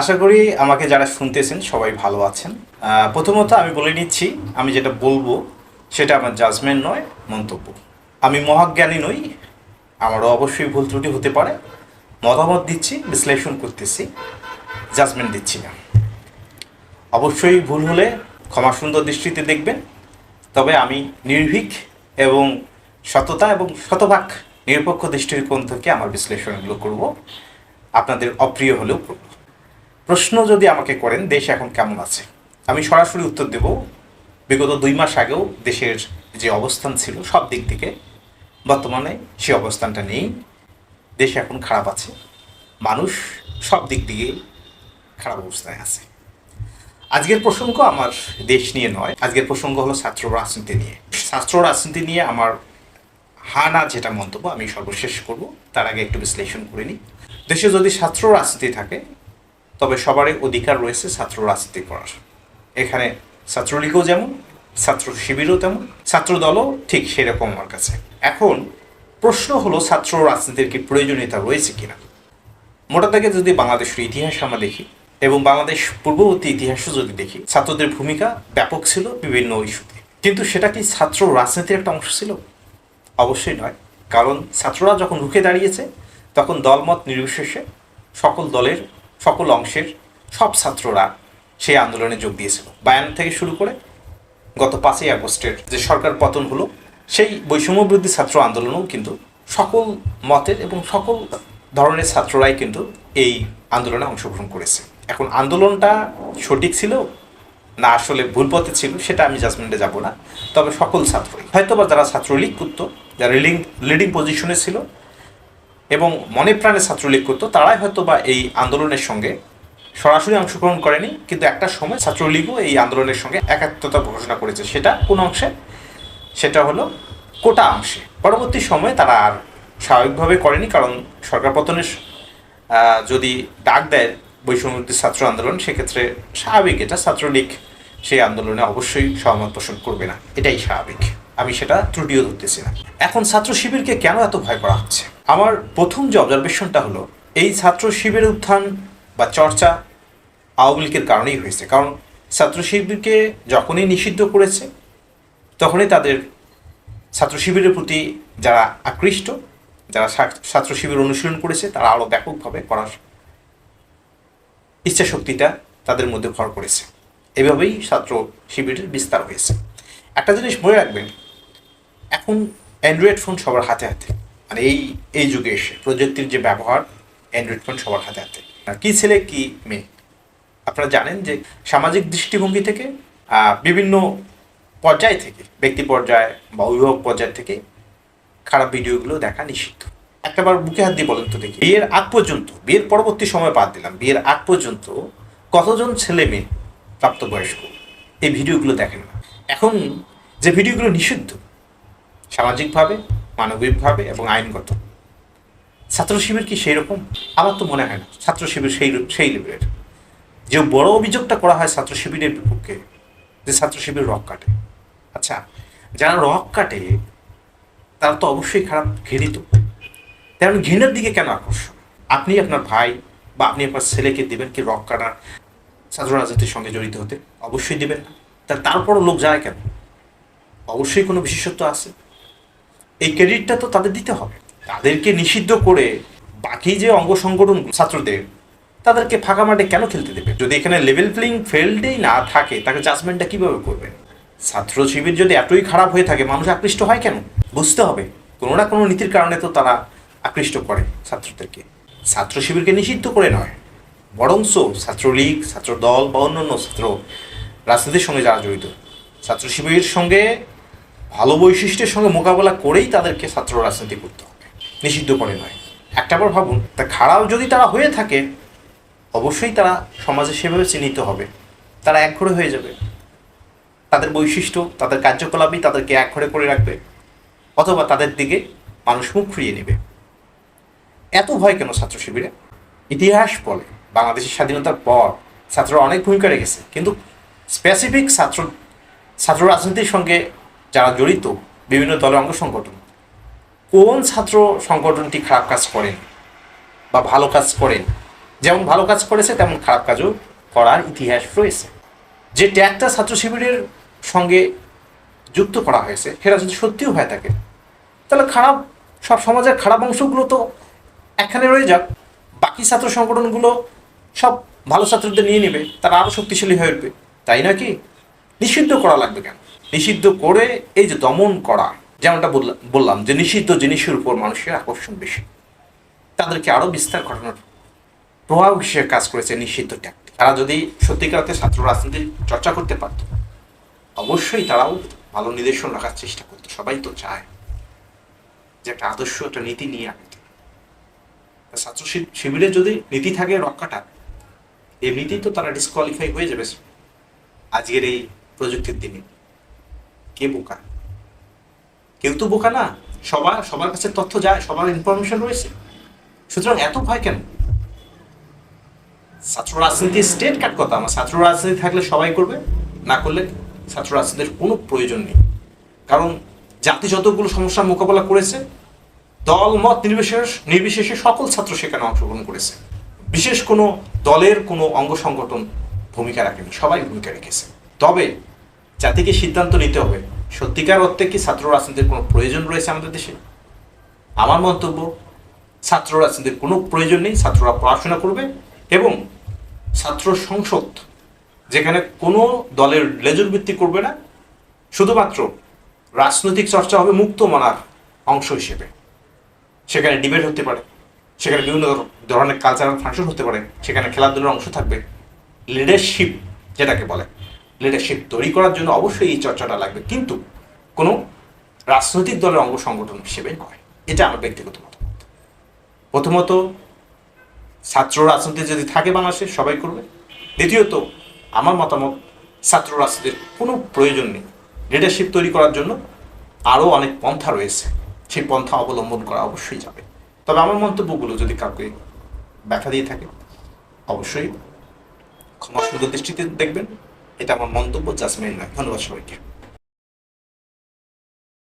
আশা করি আমাকে যারা শুনতেছেন সবাই ভালো আছেন। প্রথমত আমি বলে নিচ্ছি, আমি যেটা বলব সেটা আমার জাজমেন্ট নয়, মন্তব্য। আমি মহাজ্ঞানী নই, আমারও অবশ্যই ভুল ত্রুটি হতে পারে। মতামত দিচ্ছি, বিশ্লেষণ করতেছি জাজমেন্ট দিচ্ছি না। অবশ্যই ভুল হলে ক্ষমা সুন্দর দৃষ্টিতে দেখবেন। তবে আমি নির্ভীক এবং সততা এবং শতভাগ নিরপেক্ষ দৃষ্টিকোণ থেকে আমার বিশ্লেষণগুলো করব। আপনাদের অপ্রিয় হলেও করব। প্রশ্ন যদি আমাকে করেন, দেশ এখন কেমন আছে? আমি সরাসরি উত্তর দেব, বিগত দুই মাস আগেও দেশের যে অবস্থান ছিল, সব দিক থেকে বর্তমানে সে অবস্থানটা নেই। দেশ এখন খারাপ আছে, মানুষ সব দিক দিয়ে খারাপ অবস্থায় আছে। আজকের প্রসঙ্গ আমার দেশ নিয়ে নয়, আজকের প্রসঙ্গ হলো ছাত্র রাজনীতি নিয়ে। ছাত্র রাজনীতি নিয়ে আমার হানা যেটা মন্তব্য আমি সর্বশেষ করব, তার আগে একটু বিশ্লেষণ করে নিই। দেশে যদি ছাত্র রাজনীতি থাকে তবে সবারই অধিকার রয়েছে ছাত্র রাজনীতি করার। এখানে ছাত্রলীগও যেমন ছাত্র শিবিরও তেমন ছাত্র দলও ঠিক সেরকম আমার কাছে। এখন প্রশ্ন হলো ছাত্র রাজনীতির কি প্রয়োজনীয়তা রয়েছে কিনা? মোটা থেকে যদি বাংলাদেশের ইতিহাস আমরা দেখি, এবং বাংলাদেশ পূর্ববর্তী ইতিহাসও যদি দেখি, ছাত্রদের ভূমিকা ব্যাপক ছিল বিভিন্ন ইস্যুতে। কিন্তু সেটা কি ছাত্র রাজনীতির একটা অংশ ছিল? অবশ্যই নয়, কারণ ছাত্ররা যখন রুখে দাঁড়িয়েছে, তখন দলমত নির্বিশেষে সকল দলের সকল অংশের সব ছাত্ররা সেই আন্দোলনে যোগ দিয়েছিল। বায়ান থেকে শুরু করে গত পাঁচই আগস্টের যে সরকার পতন হলো সেই বৈষম্যবৃদ্ধি ছাত্র আন্দোলনও কিন্তু সকল মতের এবং সকল ধরনের ছাত্ররাই কিন্তু এই আন্দোলনে অংশগ্রহণ করেছে। এখন আন্দোলনটা সঠিক ছিল, না আসলে ভুল পথে ছিল, সেটা আমি জাজমেন্টে যাব না। তবে সকল ছাত্রই, হয়তোবা যারা ছাত্রলীগ করতো, যারা লিডিং লিডিং পজিশনে ছিল এবং মনে প্রাণে ছাত্রলীগ করতো, তারাই হয়তো বা এই আন্দোলনের সঙ্গে সরাসরি অংশগ্রহণ করেনি, কিন্তু একটা সময় ছাত্রলীগও এই আন্দোলনের সঙ্গে একাত্মতা ঘোষণা করেছে। সেটা কোন অংশে? সেটা হলো কোটা অংশে। পরবর্তী সময়ে তারা আর স্বাভাবিকভাবে করেনি, কারণ সরকার পতনের যদি ডাক দেয় বৈষম্যবিরোধী ছাত্র আন্দোলন, সেক্ষেত্রে স্বাভাবিক এটা ছাত্রলীগ সেই আন্দোলনে অবশ্যই সহমত পোষণ করবে না। এটাই স্বাভাবিক। আমি সেটা ত্রুটিও ধরতেছি না। এখন ছাত্র শিবিরকে কেন এত ভয় করা হচ্ছে? আমার প্রথম যে অবজারভেশনটা হলো, এই ছাত্র শিবিরের উত্থান বা চর্চা আওয়ামী লীগের কারণেই হয়েছে। কারণ ছাত্র শিবিরকে যখনই নিষিদ্ধ করেছে, তখনই তাদের ছাত্র শিবিরের প্রতি যারা আকৃষ্ট, যারা ছাত্র শিবির অনুশীলন করেছে, তারা আরও ব্যাপকভাবে করার ইচ্ছা শক্তিটা তাদের মধ্যে ভর করেছে। এভাবেই ছাত্র শিবিরের বিস্তার হয়েছে। একটা জিনিস মনে রাখবেন, এখন অ্যান্ড্রয়েড ফোন সবার হাতে হাতে। মানে এই এই যুগে এসে প্রযুক্তির যে ব্যবহার অ্যান্ড্রয়েড ফোন সবার হাতে হাতে। কী ছেলে, কী মেয়ে? আপনারা জানেন যে সামাজিক দৃষ্টিভঙ্গি থেকে বিভিন্ন পর্যায় থেকে, ব্যক্তি পর্যায় বা অভিভাবক পর্যায় থেকে খারাপ ভিডিওগুলো দেখা নিষিদ্ধ। একটাবার বুকে হাত দিয়ে বলেন তো দেখি। বিয়ের আগ পর্যন্ত, বিয়ের পরবর্তী সময় বাদ দিলাম, বিয়ের আগ পর্যন্ত কতজন ছেলে মেয়ে প্রাপ্তবয়স্ক এই ভিডিওগুলো দেখেন না। এখন যে ভিডিওগুলো নিষিদ্ধ, সামাজিকভাবে মানবিকভাবে এবং আইনগত। ছাত্র শিবির কি সেই রকম আমার তো মনে হয় না। ছাত্র শিবির সেই সেই লেভেলের যে বড় অভিযোগটা করা হয় ছাত্র শিবিরের বিপক্ষে, যে ছাত্র শিবির রক কাটে। আচ্ছা যারা রক কাটে, তারা তো অবশ্যই খারাপ ঘৃণিত। তেমন ঘৃণার দিকে কেন আকর্ষণ? আপনি আপনার ভাই বা আপনি আপনার ছেলেকে দেবেন কি রক কাটার? ছাত্র রাজনীতির সঙ্গে জড়িত হতে অবশ্যই দেবেন না। তারপরও লোক যায় কেন? অবশ্যই কোনো বিশেষত্ব আছে? এই ক্রেডিটটা তো তাদের দিতে হবে। তাদেরকে নিষিদ্ধ করে বাকি যে অঙ্গ সংগঠন ছাত্রদের, তাদেরকে ফাঁকা মাঠে কেন খেলতে দেবে? যদি এখানে লেভেল প্লেইং ফিল্ডেই না থাকে, তাকে জাজমেন্টটা কীভাবে করবে ছাত্র শিবির যদি এতই খারাপ হয়ে থাকে, মানুষ আকৃষ্ট হয় কেন? বুঝতে হবে। কোনো না কোনো নীতির কারণে তো তারা আকৃষ্ট করে ছাত্রদেরকে। ছাত্র শিবিরকে নিষিদ্ধ করে নয় বরঞ্চ ছাত্রলীগ ছাত্র দল বা অন্যান্য ছাত্র রাজনীতির সঙ্গে যারা জড়িত, ছাত্র শিবিরের সঙ্গে ভালো বৈশিষ্ট্যের সঙ্গে মোকাবেলা করেই তাদেরকে ছাত্র রাজনীতি করতে হবে। নিষিদ্ধ করে নয়। একটা একটাবার ভাবুন, তা খারাপ যদি তারা হয়ে থাকে, অবশ্যই তারা সমাজে সেভাবে চিহ্নিত হবে। তারা একঘরে হয়ে যাবে। তাদের বৈশিষ্ট্য, তাদের কার্যকলাপই তাদেরকে একঘরে করে রাখবে, অথবা তাদের দিকে মানুষ মুখ ফিরিয়ে নেবে। এত ভয় কেন ছাত্র শিবিরে? ইতিহাস বলে, বাংলাদেশের স্বাধীনতার পর ছাত্ররা অনেক ভূমিকা রেখেছে, কিন্তু স্পেসিফিক ছাত্র ছাত্র রাজনীতির সঙ্গে যারা জড়িত বিভিন্ন দলের অঙ্গ সংগঠন, কোন ছাত্র সংগঠনটি খারাপ কাজ করেন বা ভালো কাজ করেন? যেমন ভালো কাজ করেছে, তেমন খারাপ কাজও করার ইতিহাস রয়েছে। যে ট্যাগটা ছাত্র শিবিরের সঙ্গে যুক্ত করা হয়েছে, সেটা যদি সত্যিও হয়ে থাকে, তাহলে খারাপ, সব সমাজের খারাপ অংশগুলো তো এখানে রয়ে যাক। বাকি ছাত্র সংগঠনগুলো সব ভালো ছাত্রদের নিয়ে নেবে, তারা আরও শক্তিশালী হয়ে উঠবে, তাই না কি? নিষিদ্ধ করা লাগবে কেন? নিষিদ্ধ করে এই যে দমন করা, যেমনটা বললাম যে নিষিদ্ধ জিনিসের উপর মানুষের আকর্ষণ বেশি। তাদেরকে আরও বিস্তার ঘটানোর প্রভাব হিসেবে কাজ করেছে নিষিদ্ধ ট্যাগটি তারা যদি সত্যিকার ছাত্র রাজনীতি চর্চা করতে পারত, অবশ্যই তারাও ভালো নির্দেশন রাখার চেষ্টা করতো। সবাই তো চায় যে একটা আদর্শ, একটা নীতি নিয়ে আনতে ছাত্র শিবিরে যদি নীতি থাকে রক্ষাটা এমনিতেই তো তারা ডিসকোয়ালিফাই হয়ে যাবে আজকের এই প্রযুক্তির দিনে। কে বোকা? কেউ তো বোকা না। সবার সবার কাছে তথ্য যায়, সবার ইনফরমেশন রয়েছে। সুতরাং এত ভয় কেন? ছাত্র রাজনীতি স্টেট কাট কথা। আমার ছাত্র রাজনীতি থাকলে সবাই করবে, না করলে ছাত্র রাজনীতির কোনো প্রয়োজন নেই। কারণ জাতি যতগুলো সমস্যার মোকাবেলা করেছে, দল, মত নির্বিশেষ নির্বিশেষে সকল ছাত্র সেখানে অংশগ্রহণ করেছে। বিশেষ কোনো দলের কোনো অঙ্গ সংগঠন ভূমিকা রাখেনি। সবাই ভূমিকা রেখেছে। তবে জাতিকে সিদ্ধান্ত নিতে হবে। সত্যিকার অর্থে কি ছাত্র রাজনীতির কোনো প্রয়োজন রয়েছে আমাদের দেশে? আমার মন্তব্য, ছাত্র রাজনীতির কোনো প্রয়োজন নেই, ছাত্ররা পড়াশোনা করবে এবং ছাত্র সংসদ, যেখানে কোনো দলের লেজুর ভিত্তি করবে না, শুধুমাত্র রাজনৈতিক চর্চা হবে মুক্ত মনার অংশ হিসেবে। সেখানে ডিবেট হতে পারে, সেখানে বিভিন্ন ধরনের কালচারাল ফাংশন হতে পারে, সেখানে খেলাধুলার অংশ থাকবে। লিডারশিপ যেটাকে বলে। লিডারশিপ তৈরি করার জন্য অবশ্যই এই চর্চাটা লাগবে। কিন্তু কোনো রাজনৈতিক দলের অঙ্গ সংগঠন হিসেবে নয়। এটা আমার ব্যক্তিগত মতামত। প্রথমত, ছাত্র রাজনীতি যদি থাকে বাংলাদেশে, সবাই করবে। দ্বিতীয়ত, আমার মতামত, ছাত্র রাজনীতির কোনো প্রয়োজন নেই। লিডারশিপ তৈরি করার জন্য আরও অনেক পন্থা রয়েছে। সেই পন্থা অবলম্বন করা অবশ্যই যাবে। তবে আমার মন্তব্যগুলো যদি কাউকে ব্যথা দিয়ে থাকে, অবশ্যই ক্ষমা সুন্দর দৃষ্টিতে দেখবেন। এটা আমার মন্তব্য জাসমিন নয় ধন্যবাদ সবাইকে।